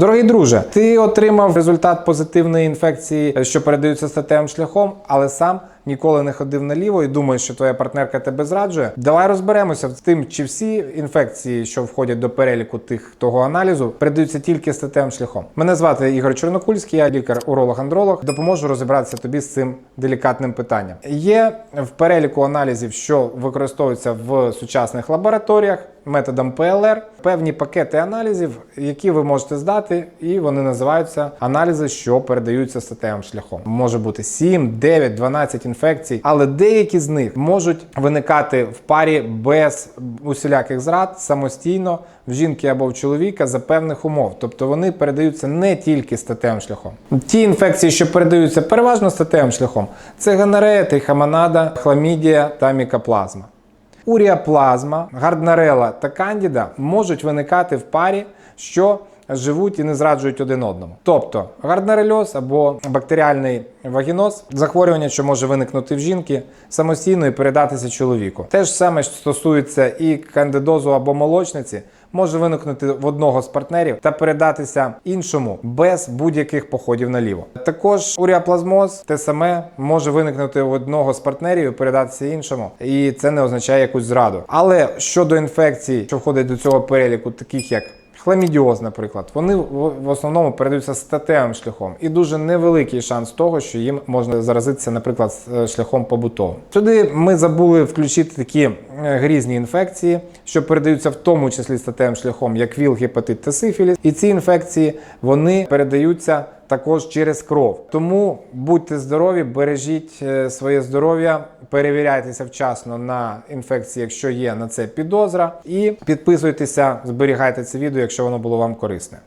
Дорогий друже, ти отримав результат позитивної інфекції, що передаються статевим шляхом, але сам ніколи не ходив наліво і думаєш, що твоя партнерка тебе зраджує. Давай розберемося з тим, чи всі інфекції, що входять до переліку тих того аналізу, передаються тільки статевим шляхом. Мене звати Ігор Чорнокульський, я лікар-уролог-андролог. Допоможу розібратися тобі з цим делікатним питанням. Є в переліку аналізів, що використовуються в сучасних лабораторіях методом ПЛР, певні пакети аналізів, які ви можете здати, і вони називаються аналізи, що передаються статевим шляхом. Може бути 7, 9, 12 інфекцій, але деякі з них можуть виникати в парі без усіляких зрад самостійно в жінки або в чоловіка за певних умов. Тобто вони передаються не тільки статевим шляхом. Ті інфекції, що передаються переважно статевим шляхом, це гонорея, трихомонада, хламідія та мікоплазма. Уріаплазма, гарднарела та кандіда можуть виникати в парі, що живуть і не зраджують один одному. Тобто гарднерельоз або бактеріальний вагіноз захворювання, що може виникнути в жінки самостійно і передатися чоловіку. Те ж саме стосується і кандидозу або молочниці. Може виникнути в одного з партнерів та передатися іншому без будь-яких походів наліво. Також уріаплазмоз те саме може виникнути в одного з партнерів і передатися іншому, і це не означає якусь зраду. Але щодо інфекцій, що входять до цього переліку, таких як Хламідіоз, наприклад, вони в основному передаються статевим шляхом, і дуже невеликий шанс того, що їм можна заразитися, наприклад, е, шляхом побутовим. Сюди ми забули включити такі е, грізні інфекції, що передаються в тому числі статевим шляхом, як ВІЛ, гепатит та сифіліс. І ці інфекції вони передаються також через кров. Тому будьте здорові, бережіть е, своє здоров'я, перевіряйтеся вчасно на інфекції, якщо є на це підозра, і підписуйтеся, зберігайте це відео, якщо воно було вам корисне.